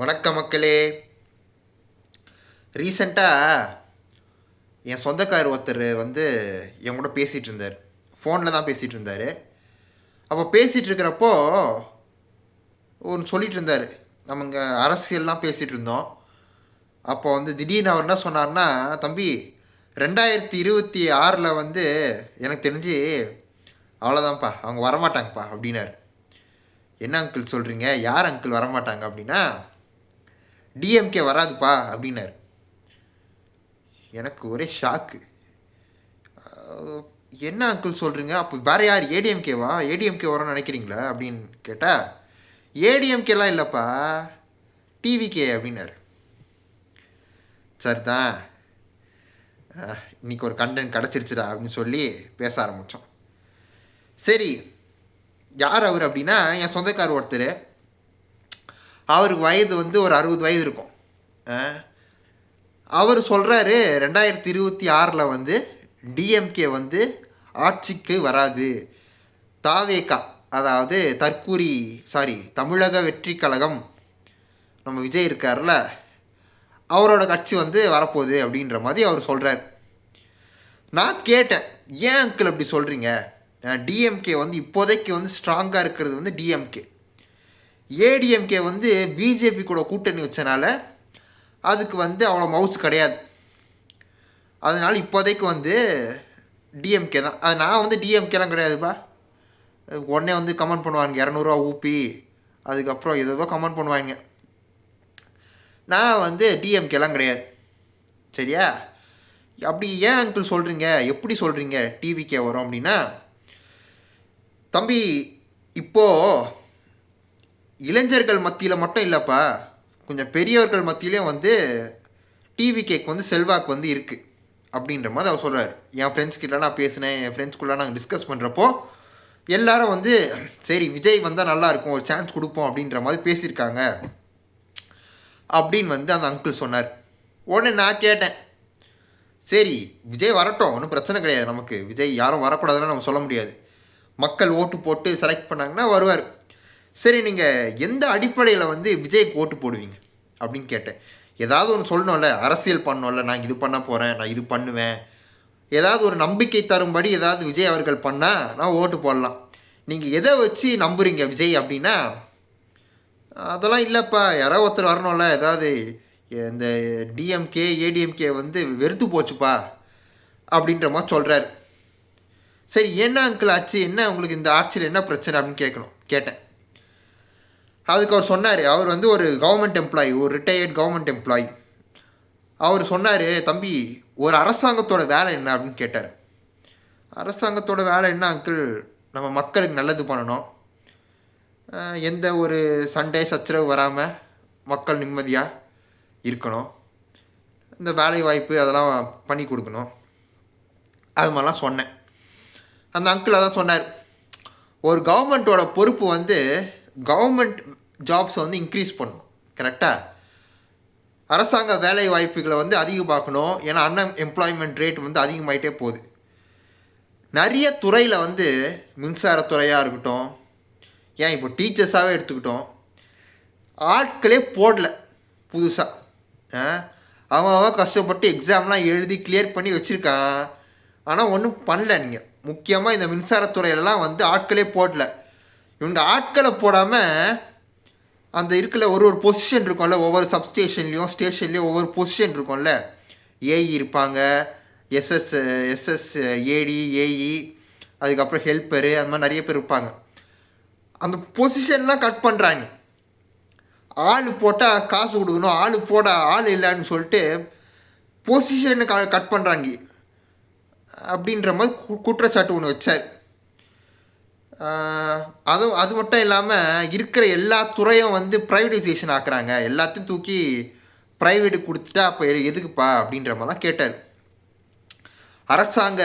வணக்கம் மக்களே. ரீசண்டாக என் சொந்தக்காரர் ஒருத்தர் வந்து என் கூட பேசிகிட்டு இருந்தார். ஃபோனில் தான் பேசிகிட்டு இருந்தார். அப்போ பேசிகிட்டு இருக்கிறப்போ ஒன்று சொல்லிகிட்டு இருந்தார். நம்ம இங்கே அரசியல்லாம் பேசிகிட்டு இருந்தோம். அப்போ வந்து திடீர்னு அவர் என்ன சொன்னார்னா தம்பி ரெண்டாயிரத்தி இருபத்தி ஆறில் வந்து எனக்கு தெரிஞ்சு அவ்வளோதான்ப்பா அவங்க வரமாட்டாங்கப்பா அப்படின்னார். என்ன அங்கிள் சொல்கிறீங்க யார் அங்கிள் வரமாட்டாங்க? அப்படின்னா டிஎம்கே வராதுப்பா அப்படின்னாரு. எனக்கு ஒரே ஷாக்கு என்ன அங்கிள் சொல்கிறீங்க அப்போ வேறு யார் ஏடிஎம்கேவா ஏடிஎம்கே வரும்னு நினைக்கிறீங்களா? அப்படின்னு கேட்டால் ஏடிஎம்கேலாம் இல்லைப்பா டிவிகே அப்படின்னாரு. சரிதான் தான் இன்னைக்கு ஒரு கண்டென்ட் கிடச்சிருச்சுடா அப்படின்னு சொல்லி பேச ஆரம்பித்தோம் சரி யார் அவர் அப்படின்னா என் சொந்தக்கார் ஒருத்தர். அவருக்கு வயது வந்து ஒரு அறுபது வயது இருக்கும். அவர் சொல்கிறாரு ரெண்டாயிரத்தி இருபத்தி ஆறில் வந்து டிஎம்கே வந்து ஆட்சிக்கு வராது. தாவேகா அதாவது தற்கூரி சாரி தமிழக வெற்றி கழகம் நம்ம விஜய் இருக்கார்ல அவரோட கட்சி வந்து வரப்போகுது அப்படின்ற மாதிரி அவர் சொல்கிறார் நான் கேட்டேன் ஏன் அங்கிள் அப்படி சொல்கிறீங்க டிஎம்கே வந்து இப்போதைக்கு வந்து ஸ்ட்ராங்காக இருக்கிறது வந்து டிஎம்கே ஏடிஎம்கே வந்து பிஜேபி கூட கூட்டணி வச்சனால அதுக்கு வந்து அவ்வளோ மவுஸ் கிடையாது. அதனால் இப்போதைக்கு வந்து டிஎம்கே தான். அது நான் வந்து டிஎம்கேலாம் கிடையாதுப்பா. உடனே வந்து கமெண்ட் பண்ணுவாங்க இரநூறுவா ஊபி அதுக்கப்புறம் ஏதோ கமெண்ட் பண்ணுவாங்க நான் வந்து டிஎம்கேலாம் கிடையாது. சரியா? அப்படி ஏன் அங்கிள் சொல்கிறீங்க எப்படி சொல்கிறீங்க டிவிக்கே வரும் அப்படின்னா தம்பி இப்போது இளைஞர்கள் மத்தியில் மட்டும் இல்லைப்பா. கொஞ்சம் பெரியவர்கள் மத்தியிலையும் வந்து டிவி கேக் வந்து செல்வாக்கு வந்து இருக்குது அப்படின்ற மாதிரி அவர் சொல்கிறார் என் ஃப்ரெண்ட்ஸ்கிட்ட நான் பேசினேன். என் ஃப்ரெண்ட்ஸ்குள்ளே நாங்கள் டிஸ்கஸ் பண்ணுறப்போ எல்லாரும் வந்து சரி விஜய் வந்தால் நல்லாயிருக்கும் ஒரு சான்ஸ் கொடுப்போம் அப்படின்ற மாதிரி பேசியிருக்காங்க. அப்படின்னு வந்து அந்த அங்கிள் சொன்னார். உடனே நான் கேட்டேன். சரி விஜய் வரட்டும். ஒன்றும் பிரச்சனை கிடையாது நமக்கு. விஜய் யாரும் வரக்கூடாதுன்னு நம்ம சொல்ல முடியாது. மக்கள் ஓட்டு போட்டு செலக்ட் பண்ணாங்கன்னா வருவார். சரி நீங்கள் எந்த அடிப்படையில் வந்து விஜய்க்கு ஓட்டு போடுவீங்க? அப்படின்னு கேட்டேன். ஏதாவது ஒன்று சொல்லணும்ல அரசியல் பண்ணோம்ல நான் இது பண்ண போகிறேன் நான் இது பண்ணுவேன். ஏதாவது ஒரு நம்பிக்கை தரும்படி ஏதாவது விஜய் அவர்கள் பண்ணால் நான் ஓட்டு போடலாம். நீங்கள் எதை வச்சு நம்புறீங்க விஜய் அப்படின்னா அதெல்லாம் இல்லைப்பா யாரோ ஒருத்தர் வரணும்ல ஏதாவது இந்த டிஎம்கே ஏடிஎம்கே வந்து வெறுத்து போச்சுப்பா அப்படின்ற மாதிரி சொல்கிறார் சரி என்ன அங்கிள் ஆச்சு? என்ன உங்களுக்கு இந்த ஆட்சியில் என்ன பிரச்சனை அப்படின்னு கேட்கணும். கேட்டேன். அதுக்கு அவர் சொன்னார் அவர் வந்து ஒரு கவர்மெண்ட் எம்ப்ளாயி ஒரு ரிட்டையர்ட் கவர்மெண்ட் எம்ப்ளாயி அவர் சொன்னார் தம்பி ஒரு அரசாங்கத்தோட வேலை என்ன? அப்படின்னு கேட்டார். அரசாங்கத்தோட வேலை என்ன அங்கிள் நம்ம மக்களுக்கு நல்லது பண்ணணும். எந்த ஒரு சண்டை சச்சரவு வராமல் மக்கள் நிம்மதியாக இருக்கணும். இந்த வேலை வாய்ப்பு அதெல்லாம் பண்ணி கொடுக்கணும். அது மாதிரிலாம் சொன்னேன். அந்த அங்கிள் அதான் சொன்னார் ஒரு கவர்மெண்ட்டோட பொறுப்பு வந்து கவர்மெண்ட் ஜாப்ஸை வந்து இன்க்ரீஸ் பண்ணணும் கரெக்டாக அரசாங்க வேலை வாய்ப்புகளை வந்து அதிகமாக்கணும். ஏன்னா அன்எம்ப்ளாய்மெண்ட் ரேட் வந்து அதிகமாகிட்டே போகுது. நிறைய துறையில் வந்து மின்சாரத்துறையாக இருக்கட்டும் ஏன் இப்போ டீச்சர்ஸாகவே எடுத்துக்கிட்டோம் ஆட்களே போடல புதுசாக அவன் அவன் கஷ்டப்பட்டு எக்ஸாம்லாம் எழுதி கிளியர் பண்ணி வச்சுருக்கான். ஆனால் ஒன்றும் பண்ணல நீங்கள் முக்கியமாக இந்த மின்சாரத்துறையிலலாம் வந்து ஆட்களே போடல. இவங்க ஆட்களை போடாமல் அந்த இருக்கல ஒரு ஒரு பொசிஷன் இருக்கும்ல ஒவ்வொரு சப்ஸ்டேஷன்லேயும் ஸ்டேஷன்லேயும் ஒவ்வொரு பொசிஷன் இருக்கும்ல. ஏஇ இருப்பாங்க எஸ்எஸ் எஸ்எஸ் ஏடி ஏஇ அதுக்கப்புறம் ஹெல்ப்பரு அந்த மாதிரி நிறைய பேர் இருப்பாங்க. அந்த பொசிஷன்லாம் கட் பண்ணுறாங்க ஆள் போட்டால் காசு கொடுக்கணும் ஆள் போட ஆள் இல்லைன்னு சொல்லிட்டு பொசிஷனை க கட் பண்ணுறாங்க அப்படின்ற மாதிரி கு- குற்றச்சாட்டு ஒன்று வச்சார். அதுவும் அது மட்டும் இல்லாமல் இருக்கிற எல்லா துறையும் வந்து ப்ரைவேடைசேஷன் ஆக்குறாங்க. எல்லாத்தையும் தூக்கி ப்ரைவேட்டு கொடுத்துட்டா அப்போ எதுக்குப்பா அப்படின்ற மாதிரிலாம் கேட்டார். அரசாங்க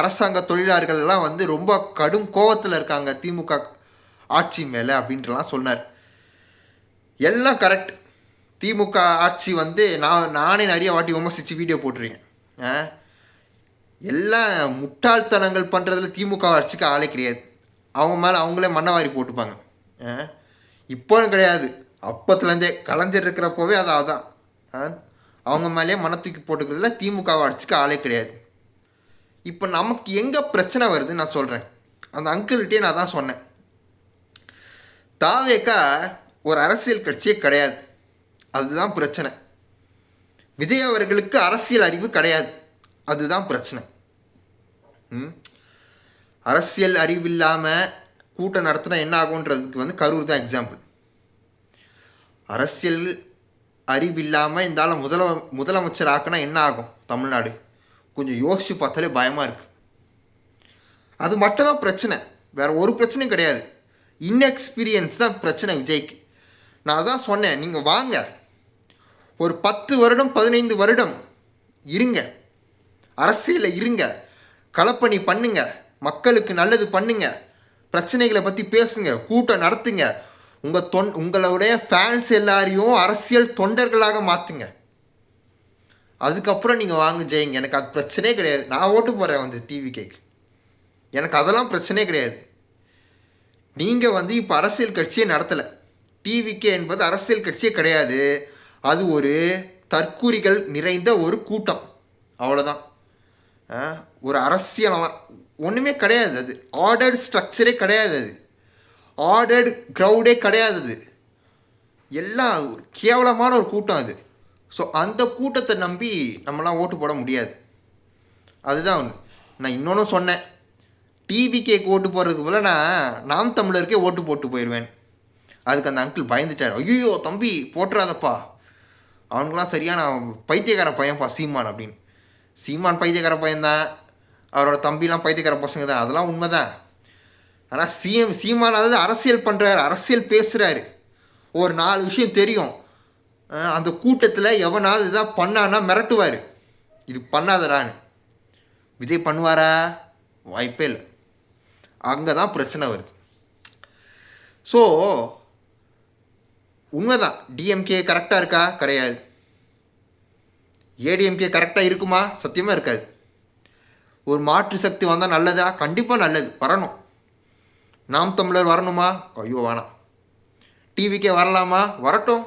அரசாங்க தொழிலாளர்கள் எல்லாம் வந்து ரொம்ப கடும் கோவத்தில் இருக்காங்க திமுக ஆட்சி மேலே அப்படின்றலாம் சொன்னார். எல்லாம் கரெக்ட் திமுக ஆட்சி வந்து நான் நானே நிறைய வாட்டி விமர்சித்து வீடியோ போட்டிருக்கேன். ஆ எல்லாம் முட்டாள்தனங்கள் பண்ணுறதுல திமுக ஆட்சிக்கு ஆளே கிடையாது. அவங்க மேலே அவங்களே மண்ணவாரி போட்டுப்பாங்க. ஆ? கிடையாது. அப்பத்துலேருந்தே கலைஞர் இருக்கிறப்போவே அது அதான். ஆ? அவங்க மேலேயே மன தூக்கி போட்டுக்கிறதுல திமுகவை அடிச்சுக்க ஆளே கிடையாது. இப்போ நமக்கு எங்கே பிரச்சனை வருதுன்னு நான் சொல்கிறேன் அந்த அங்கிள்கிட்டே நான் தான் சொன்னேன். தாவேக்கா ஒரு அரசியல் கட்சியே கிடையாது. அதுதான் பிரச்சனை. விஜய் அவர்களுக்கு அரசியல் அறிவு கிடையாது. அதுதான் பிரச்சனை. ம்? அரசியல் அறிவு இல்லாமல் கூட்டம் நடத்தினா என்ன ஆகுன்றதுக்கு வந்து கரூர் தான் எக்ஸாம்பிள் அரசியல் அறிவு இல்லாமல் இந்த முதல முதலமைச்சர் ஆக்குனா என்ன ஆகும் தமிழ்நாடு? கொஞ்சம் யோசித்து பார்த்தாலே பயமாக இருக்குது அது மட்டும் தான் பிரச்சனை. வேறு ஒரு பிரச்சனையும் கிடையாது. இன்எக்ஸ்பீரியன்ஸ் தான் பிரச்சனை விஜய்க்கு. நான் அதான் சொன்னேன் நீங்கள் வாங்க. ஒரு பத்து வருடம் பதினைந்து வருடம் இருங்க. அரசியலில் இருங்க. களப்பணி பண்ணுங்கள் மக்களுக்கு நல்லது பண்ணுங்க. பிரச்சனைகளை பற்றி பேசுங்க கூட்டம் நடத்துங்க. உங்கள் தொன் உங்களுடைய ஃபேன்ஸ் எல்லாரையும் அரசியல் தொண்டர்களாக மாற்றுங்க அதுக்கப்புறம் நீங்கள் வாங்க ஜெயிங்க. எனக்கு அது பிரச்சனையே கிடையாது. நான் ஓட்டு போடுறேன் வந்து டிவி கேக்கு. எனக்கு அதெல்லாம் பிரச்சனையே கிடையாது. நீங்கள் வந்து இப்போ அரசியல் கட்சியே நடத்தலை. டிவிகே என்பது அரசியல் கட்சியே கிடையாது. அது ஒரு தற்கூறிகள் நிறைந்த ஒரு கூட்டம். அவ்வளோதான் ஆ, ஒரு அரசியல் ஒன்றுமே கிடையாது அது. ஆர்டர்டு ஸ்ட்ரக்சரே கிடையாது அது. ஆர்டர்டு க்ரௌடே கிடையாது அது. எல்லாம் ஒரு கேவலமான ஒரு கூட்டம் அது. ஸோ அந்த கூட்டத்தை நம்பி நம்மலாம் ஓட்டு போட முடியாது. அதுதான் ஒன்று நான் இன்னொன்று சொன்னேன். டிவிகேக்கு ஓட்டு போடுறதுக்கு போல நான் நாம் தமிழருக்கே ஓட்டு போட்டு போயிடுவேன் அதுக்கு அந்த அங்கிள் பயந்துட்டார். ஐயோ தம்பி போட்டுறாதப்பா. அவனுங்களாம் சரியான பைத்தியக்கார பையன்ப்பா சீமான் அப்படின்னு. சீமான் பைத்தியக்கார பையன்தான். அவரோட தம்பிலாம் பைத்தியக்கார பசங்க தான். அதெல்லாம் உண்மைதான். ஆனால் சீம் சீமான் அதாவது அரசியல் பண்ணுறாரு அரசியல் பேசுகிறாரு ஒரு நாலு விஷயம் தெரியும். அந்த கூட்டத்தில் எவனாவது இதாக பண்ணான்னா மிரட்டுவார். இது பண்ணாதடான்னு விஜய் பண்ணுவாரா? வாய்ப்பே இல்லை. அங்கே தான் பிரச்சனை வருது. ஸோ உண்மைதான். டிஎம்கே கரெக்டாக இருக்கா? கிடையாது. ஏடிஎம்கே கரெக்டாக இருக்குமா? சத்தியமாக இருக்காது. ஒரு மாற்று சக்தி வந்தால் நல்லதா? கண்டிப்பாக நல்லது. வரணும். நாம் தமிழர் வரணுமா? ஐயோ வேணாம். டிவிக்கே வரலாமா? வரட்டும்.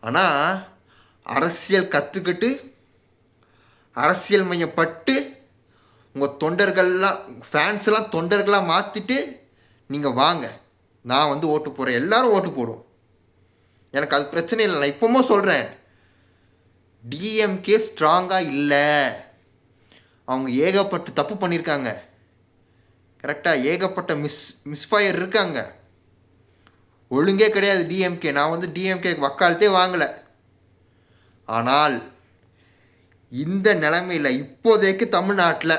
ஆனால் அரசியல் கற்றுக்கிட்டு அரசியல் மையப்பட்டு உங்கள் தொண்டர்கள்லாம் ஃபேன்ஸ்லாம் தொண்டர்களாக மாற்றிட்டு நீங்கள் வாங்க. நான் வந்து ஓட்டு போடுறேன். எல்லாரும் ஓட்டு போடுவோம். எனக்கு அது பிரச்சனை இல்லை. நான் இப்போமோ சொல்கிறேன் டிஎம்கே ஸ்ட்ராங்காக இல்லை. அவங்க ஏகப்பட்டு தப்பு பண்ணியிருக்காங்க கரெக்டாக ஏகப்பட்ட மிஸ் மிஸ்ஃபயர் இருக்காங்க. ஒழுங்கே கிடையாது டிஎம்கே நான் வந்து டிஎம்கே வக்காலத்தே வாங்கலை. ஆனால் இந்த நிலைமையில் இப்போதைக்கு தமிழ்நாட்டில்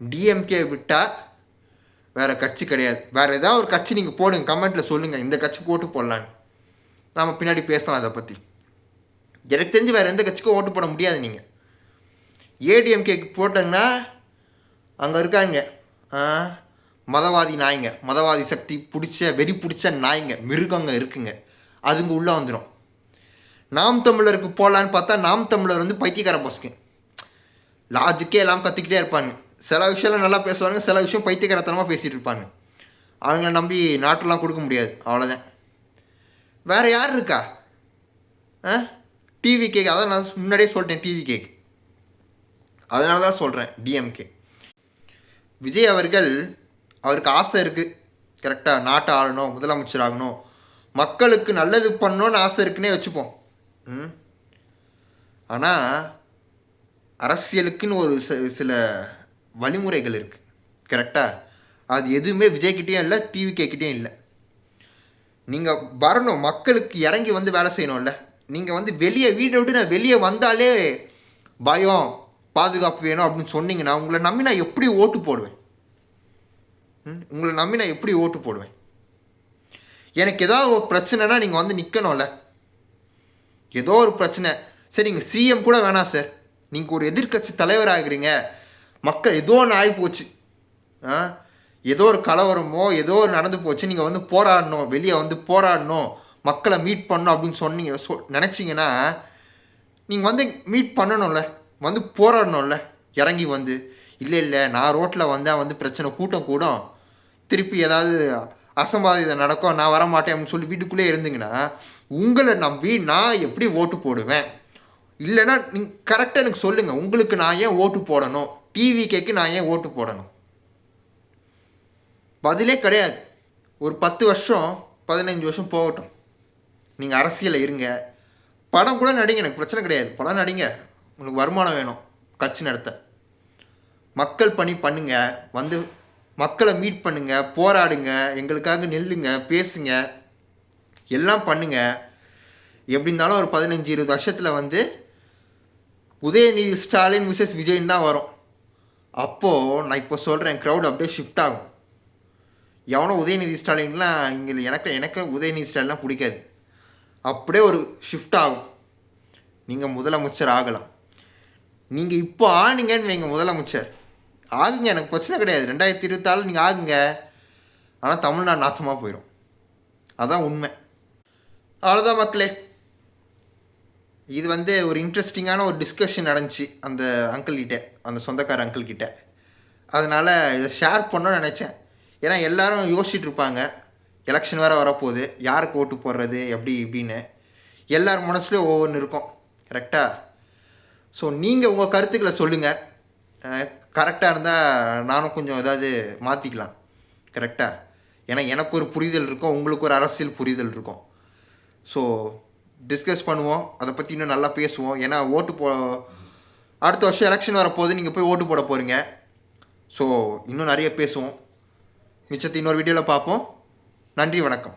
டிஎம்கே விட்டால் வேறு கட்சி கிடையாது. வேறு ஏதாவது ஒரு கட்சி நீங்கள் போடுங்க கமெண்ட்டில் சொல்லுங்கள் இந்த கட்சி போட்டு போடலான்னு. நாம் பின்னாடி பேசலாம் அதை பற்றி எனக்கு தெரிஞ்சு வேறு எந்த கட்சிக்கும் ஓட்டு போட முடியாது நீங்கள் ஏடிஎம்கேக்கு போட்டாங்கன்னா அங்கே இருக்காங்க. மதவாதி நாய்ங்க. மதவாதி சக்தி பிடிச்ச வெறி பிடிச்ச நாய்ங்க மிருகங்க இருக்குங்க. அதுங்க உள்ளே வந்துடும் நாம் தமிழருக்கு போகலான்னு பார்த்தா நாம் தமிழர் வந்து பைத்தியக்கார பசங்க லாஜிக்கே எல்லாம் கற்றுக்கிட்டே இருப்பாங்க. சில விஷயம்லாம் நல்லா பேசுவாங்க சில விஷயம் பைத்தியக்காரத்தனமாக பேசிகிட்டு இருப்பாங்க. அவங்கள நம்பி நாட்டெல்லாம் கொடுக்க முடியாது. அவ்வளோதான் வேறு யார் இருக்கா? ஆ? டிவி கேக் அதான் நான் முன்னாடியே சொல்லிட்டேன் டிவி கேக் அதனால தான் சொல்கிறேன் டிஎம்கே விஜய் அவர்கள் அவருக்கு ஆசை இருக்குது கரெக்டாக நாட்டை ஆளணும் முதலமைச்சர் ஆகணும். மக்களுக்கு நல்லது பண்ணணும்னு ஆசை இருக்குன்னே வச்சுப்போம். ம்? ஆனால் அரசியலுக்குன்னு ஒரு சில வழிமுறைகள் இருக்குது கரெக்டாக அது எதுவுமே விஜய்கிட்டேயும் இல்லை டிவிகேக்கிட்டேயும் இல்லை. நீங்கள் வரணும் மக்களுக்கு இறங்கி வந்து வேலை செய்யணும்ல. நீங்கள் வந்து வெளியே வீட்டை விட்டு நான் வெளியே வந்தாலே பயம். பாதுகாப்பு வேணும் அப்படின்னு சொன்னீங்கன்னா உங்களை நம்பி நான் எப்படி ஓட்டு போடுவேன்? ம்? உங்களை நம்பி நான் எப்படி ஓட்டு போடுவேன்? எனக்கு ஏதாவது ஒரு பிரச்சனைனா நீங்கள் வந்து நிற்கணும்ல ஏதோ ஒரு பிரச்சனை. சரி நீங்கள் சிஎம் கூட வேணாம் சார் நீங்கள் ஒரு எதிர்க்கட்சி தலைவர் ஆகுறீங்க மக்கள் ஏதோ ஒன்று ஆகி போச்சு. ஆ ஏதோ ஒரு கலவரமோ ஏதோ ஒரு நடந்து போச்சு. நீங்கள் வந்து போராடணும் வெளியே வந்து போராடணும் மக்களை மீட் பண்ணணும் அப்படின்னு சொன்னீங்க சொ நினச்சிங்கன்னா நீங்கள் வந்து மீட் பண்ணணும்ல. வந்து போராடணும்ல. இறங்கி வந்து இல்லை இல்லை நான் ரோட்டில் வந்தால் வந்து பிரச்சனை கூட்டம் கூடும். திருப்பி ஏதாவது அசம்பாவிதம் நடக்கும் நான் வரமாட்டேன் அப்படின்னு சொல்லி வீட்டுக்குள்ளே இருந்தீங்கன்னா உங்களை நம்பி நான் எப்படி ஓட்டு போடுவேன்? இல்லைன்னா நீங்கள் கரெக்டாக எனக்கு சொல்லுங்கள் உங்களுக்கு நான் ஏன் ஓட்டு போடணும்? டிவி கேக்கு நான் ஏன் ஓட்டு போடணும்? பதிலே கிடையாது. ஒரு பத்து வருஷம் பதினஞ்சு வருஷம் போகட்டும். நீங்கள் அரசியலில் இருங்க. படம் கூட நடிங்க எனக்கு பிரச்சனை கிடையாது. படம் நடிங்க. உங்களுக்கு வருமானம் வேணும் கட்சி நடத்த. மக்கள் பணி பண்ணுங்க வந்து மக்களை மீட் பண்ணுங்க போராடுங்க எங்களுக்காக நில்லுங்க பேசுங்க எல்லாம் பண்ணுங்க. எப்படி இருந்தாலும் ஒரு பதினஞ்சு இருபது வருஷத்தில் வந்து உதயநிதி ஸ்டாலின் விசஸ் விஜயன் தான் வரும். அப்போது நான் இப்போ சொல்கிறேன் க்ரௌட் அப்படியே ஷிஃப்ட் ஆகும். எவனோ உதயநிதி ஸ்டாலின்லாம் இங்கே எனக்கு எனக்கு உதயநிதி ஸ்டாலின்லாம் பிடிக்காது. அப்படியே ஒரு ஷிஃப்ட் ஆகும். நீங்கள் முதலமைச்சர் ஆகலாம். நீங்கள் இப்போ ஆனீங்கன்னு வைங்க முதலமைச்சர் ஆகுங்க எனக்கு பிரச்சனை கிடையாது. ரெண்டாயிரத்தி இருபத்தாறு நீங்கள் ஆகுங்க. ஆனால் தமிழ்நாடு நாசமாக போயிடும் அதான் உண்மை. அவ்வளோதான் மக்களே. இது வந்து ஒரு இன்ட்ரெஸ்டிங்கான ஒரு டிஸ்கஷன் நடந்துச்சு அந்த அங்கிள்கிட்ட அந்த சொந்தக்கார அங்கிள்கிட்ட அதனால் இதை ஷேர் பண்ணணும்னு நினச்சேன். ஏன்னா எல்லோரும் யோசிச்சுட்டு இருப்பாங்க. எலெக்ஷன் வேறு வரப்போகுது. யாருக்கு ஓட்டு போடுறது எப்படி இப்படின்னு. எல்லார் மனசுலையும் ஒவ்வொன்று இருக்கும். கரெக்டாக ஸோ நீங்கள் உங்கள் கருத்துக்களை சொல்லுங்கள் கரெக்டாக இருந்தால் நானும் கொஞ்சம் ஏதாவது மாற்றிக்கலாம் கரெக்டாக ஏன்னா எனக்கு ஒரு புரிதல் இருக்கும் உங்களுக்கு ஒரு அரசியல் புரிதல் இருக்கும். ஸோ டிஸ்கஸ் பண்ணுவோம் அதை பற்றி இன்னும் நல்லா பேசுவோம். ஏன்னா ஓட்டு போ அடுத்த வருஷம் எலெக்ஷன் வரப்போகுது நீங்கள் போய் ஓட்டு போட போகிறீங்க ஸோ இன்னும் நிறைய பேசுவோம். மிச்சத்தை இன்னொரு வீடியோவில் பார்ப்போம். நன்றி வணக்கம்.